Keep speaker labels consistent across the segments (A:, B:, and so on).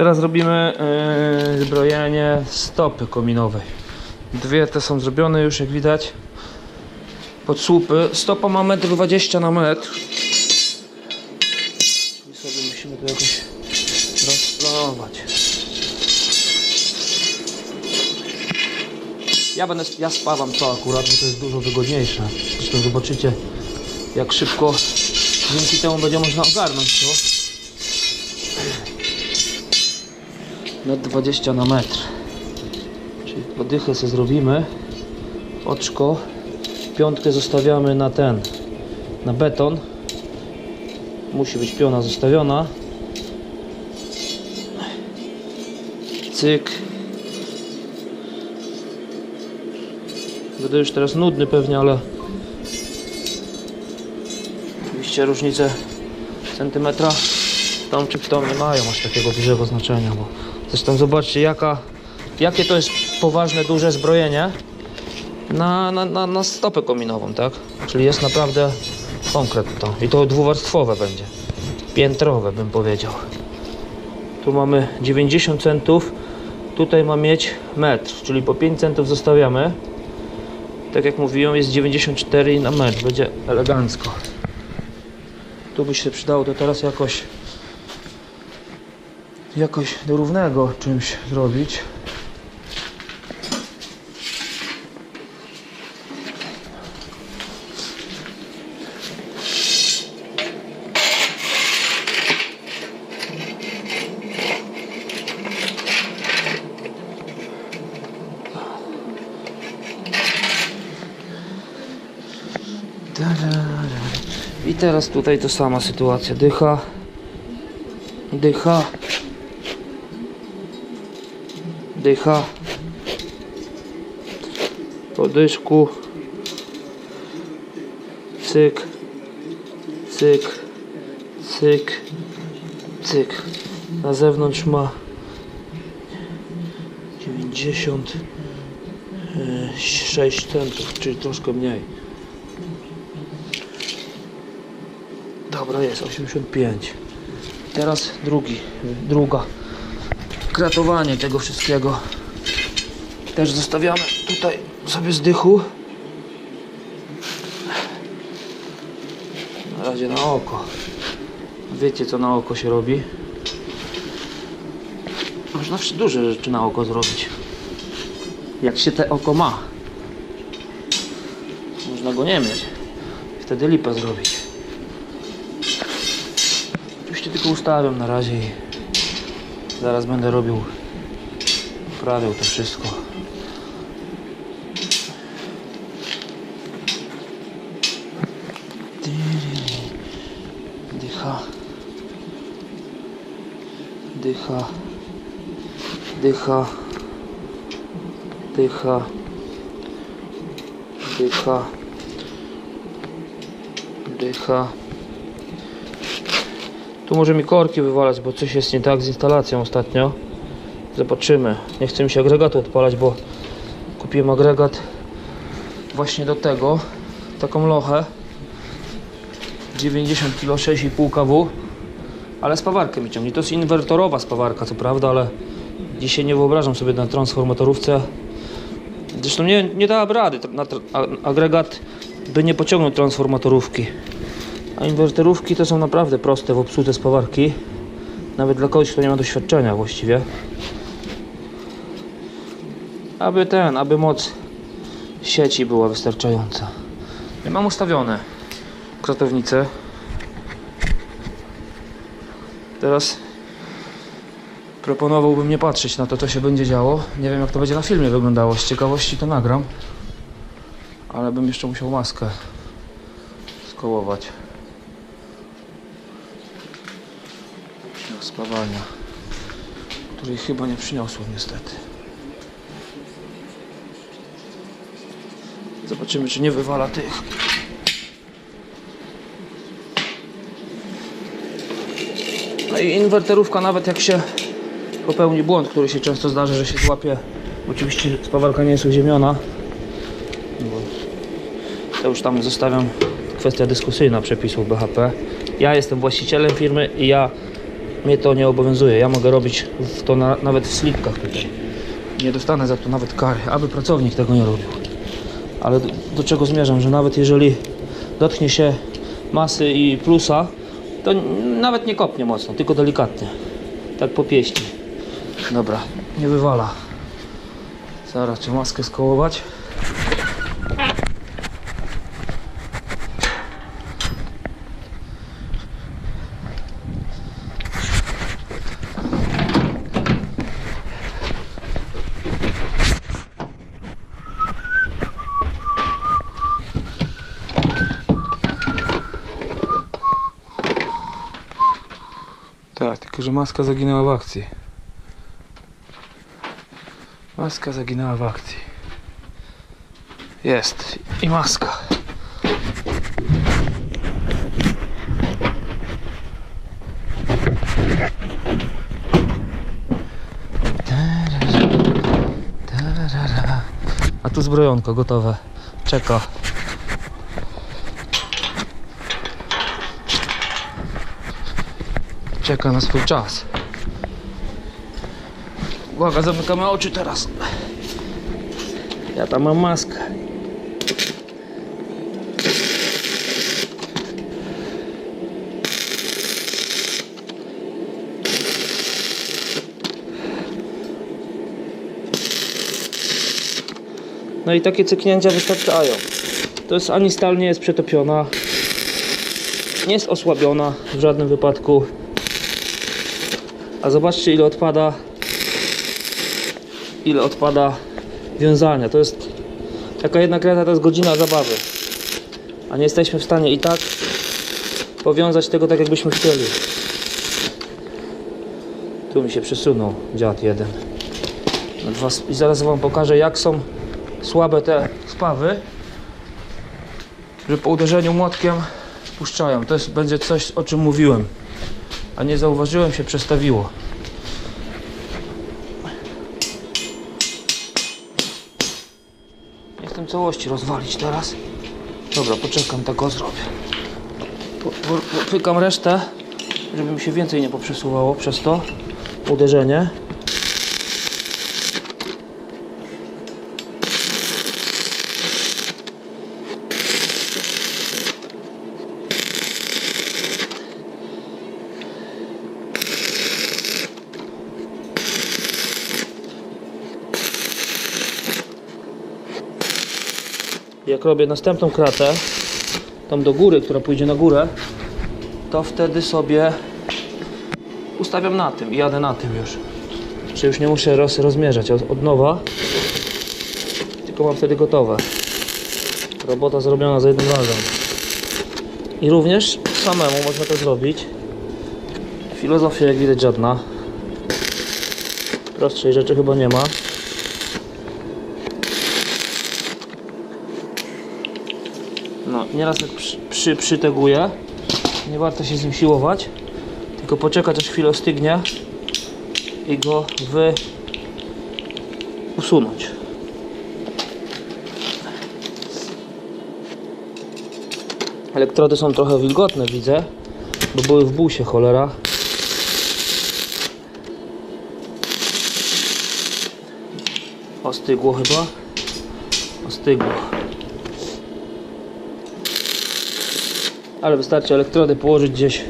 A: Teraz robimy yy, zbrojenie stopy kominowej. Dwie te są zrobione już jak widać. Pod słupy. Stopa ma 1,20 m na metr. I sobie musimy to jakoś rozplanować. Ja będę, ja spawam to akurat, bo to jest dużo wygodniejsze. Zresztą zobaczycie jak szybko dzięki temu będzie można ogarnąć to. Na 20 na metr. Czyli podychę sobie zrobimy. Oczko. Piątkę zostawiamy na ten. Na beton. Musi być piona zostawiona. Cyk. Będę już teraz nudny pewnie, ale oczywiście różnice centymetra tą czy w nie mają aż takiego dużego znaczenia, bo zresztą zobaczcie jaka, jakie to jest poważne, duże zbrojenie na, na, na, na stopę kominową, tak? Czyli jest naprawdę konkret to i to dwuwarstwowe będzie, piętrowe bym powiedział. Tu mamy 90 centów, tutaj ma mieć metr, czyli po 5 centów zostawiamy. Tak jak mówiłem, jest 94 na metr, będzie elegancko. Tu by się przydało to teraz jakoś jakoś do równego czymś zrobić. I teraz tutaj to sama sytuacja. Dycha. Dycha. Dycha. Po dyszku. Cyk. Cyk. Cyk. Cyk. Na zewnątrz ma 96 centów, czyli troszkę mniej. Dobra, jest 85. Teraz drugi, druga. Kratowanie tego wszystkiego. Też zostawiamy tutaj sobie z dychu. Na razie na oko. Wiecie co na oko się robi? Można duże rzeczy na oko zrobić. Jak się te oko ma. Można go nie mieć. Wtedy lipę zrobić. Oczywiście tylko ustawiam na razie zaraz będę robił, poprawiał to wszystko. Dycha. Dycha. Dycha. Dycha. Dycha. Dycha. Tu może mi korki wywalać, bo coś jest nie tak z instalacją ostatnio. Zobaczymy. Nie chcę mi się agregatu odpalać, bo kupiłem agregat właśnie do tego. Taką lochę. 90 kg 6,5 kW. Ale spawarkę mi ciągnie. To jest inwertorowa spawarka, co prawda, ale dzisiaj nie wyobrażam sobie na transformatorówce. Zresztą nie, nie dałaby rady. Na, agregat by nie pociągnął transformatorówki. A inwerterówki to są naprawdę proste w obsłudze spawarki. Nawet dla kogoś, kto nie ma doświadczenia właściwie. Aby ten, aby moc sieci była wystarczająca. Ja mam ustawione kratownice. Teraz proponowałbym nie patrzeć na to, co się będzie działo. Nie wiem, jak to będzie na filmie wyglądało. Z ciekawości to nagram. Ale bym jeszcze musiał maskę skołować. Do spawania, której chyba nie przyniosło niestety. Zobaczymy, czy nie wywala tych. No i inwerterówka, nawet jak się popełni błąd, który się często zdarza, że się złapie. Oczywiście spawarka nie jest uziemiona. To już tam zostawiam kwestia dyskusyjna przepisów BHP. Ja jestem właścicielem firmy i ja mnie to nie obowiązuje. Ja mogę robić to na, nawet w slipkach tutaj. Nie dostanę za to nawet kary, aby pracownik tego nie robił. Ale do, do czego zmierzam, że nawet jeżeli dotknie się masy i plusa, to nawet nie kopnie mocno, tylko delikatnie. Tak po pieści. Dobra, nie wywala. Zaraz trzeba maskę skołować.
B: Tak, tylko że maska zaginęła w akcji. Maska zaginęła w akcji. Jest. I maska.
A: A tu zbrojonko gotowe. Czeka. Czeka na swój czas. Uwaga, zamykamy oczy teraz. Ja tam mam maskę. No i takie cyknięcia wystarczają. To jest ani stal nie jest przetopiona, nie jest osłabiona w żadnym wypadku. A zobaczcie ile odpada ile odpada wiązania. To jest taka jedna kreta to jest godzina zabawy. A nie jesteśmy w stanie i tak powiązać tego tak jakbyśmy chcieli. Tu mi się przesunął dziad jeden. I zaraz wam pokażę jak są słabe te spawy, że po uderzeniu młotkiem puszczają. To jest, będzie coś, o czym mówiłem, a nie zauważyłem, się przestawiło. Nie chcę całości rozwalić teraz. Dobra, poczekam, tak o zrobię. Po- po- Popykam resztę, żeby mi się więcej nie poprzesuwało przez to uderzenie. Jak robię następną kratę, tam do góry, która pójdzie na górę, to wtedy sobie ustawiam na tym i jadę na tym już. Czy już nie muszę roz, rozmierzać od, nowa, tylko mam wtedy gotowe. Robota zrobiona za jednym razem. I również samemu można to zrobić. Filozofia jak widać żadna. Prostszej rzeczy chyba nie ma. No, nieraz jak przy, przy, przyteguję, nie warto się z nim siłować, tylko poczekać aż chwilę ostygnie i go wy usunąć. Elektrody są trochę wilgotne, widzę, bo były w busie, cholera. Ostygło chyba? Ostygło. Ale wystarczy elektrody położyć gdzieś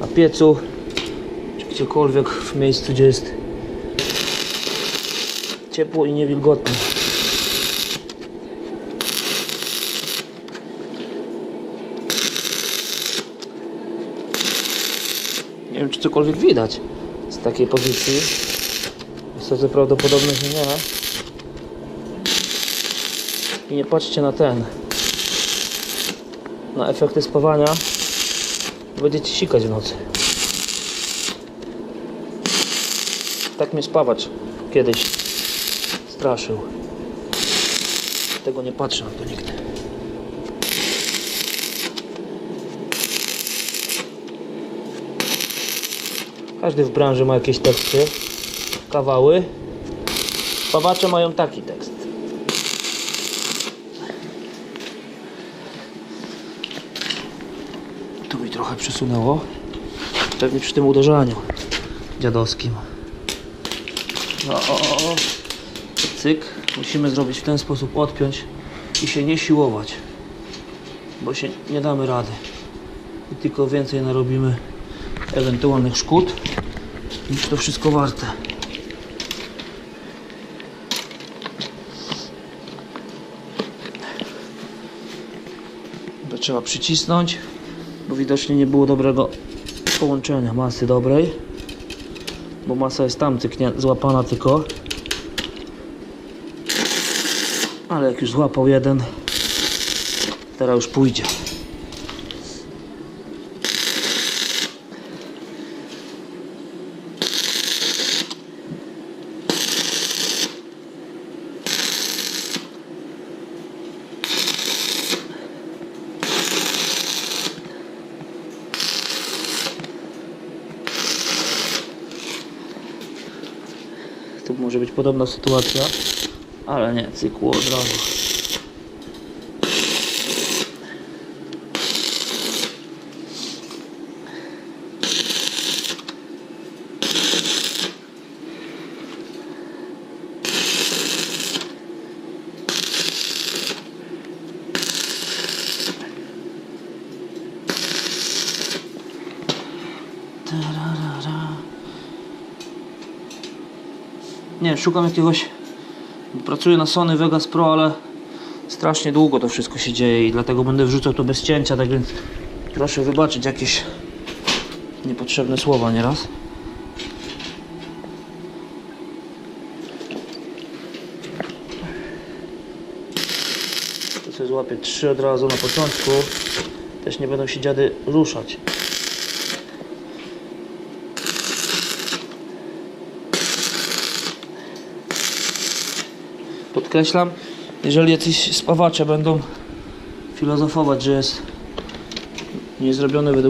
A: na piecu czy gdziekolwiek w miejscu gdzie jest ciepło i niewilgotne. Nie wiem czy cokolwiek widać z takiej pozycji. Prawdopodobne, że nie i nie patrzcie na ten na efekty spawania będziecie sikać w nocy. Tak mnie spawacz kiedyś straszył. Tego nie patrzę na to nigdy. Każdy w branży ma jakieś teksty, kawały. Spawacze mają taki tekst. Tu mi trochę przesunęło. Pewnie przy tym uderzaniu. dziadowskim. No, o, o, o. Cyk. Musimy zrobić w ten sposób, odpiąć i się nie siłować. Bo się nie damy rady. I tylko więcej narobimy ewentualnych szkód niż to wszystko warte. Trzeba przycisnąć, widocznie nie było dobrego połączenia masy dobrej. Bo masa jest tam cyknie, złapana tylko. Ale jak już złapał jeden, teraz już pójdzie. Tu może być podobna sytuacja, ale nie, cykło od razu. Tararara. Nie wiem, szukam jakiegoś. Pracuję na Sony Vegas Pro, ale strasznie długo to wszystko się dzieje i dlatego będę wrzucał to bez cięcia, tak więc proszę wybaczyć jakieś niepotrzebne słowa nieraz. To sobie złapię trzy od razu na początku. Też nie będą się dziady ruszać. Podkreślam, jeżeli jacyś spawacze będą filozofować, że jest nie zrobione według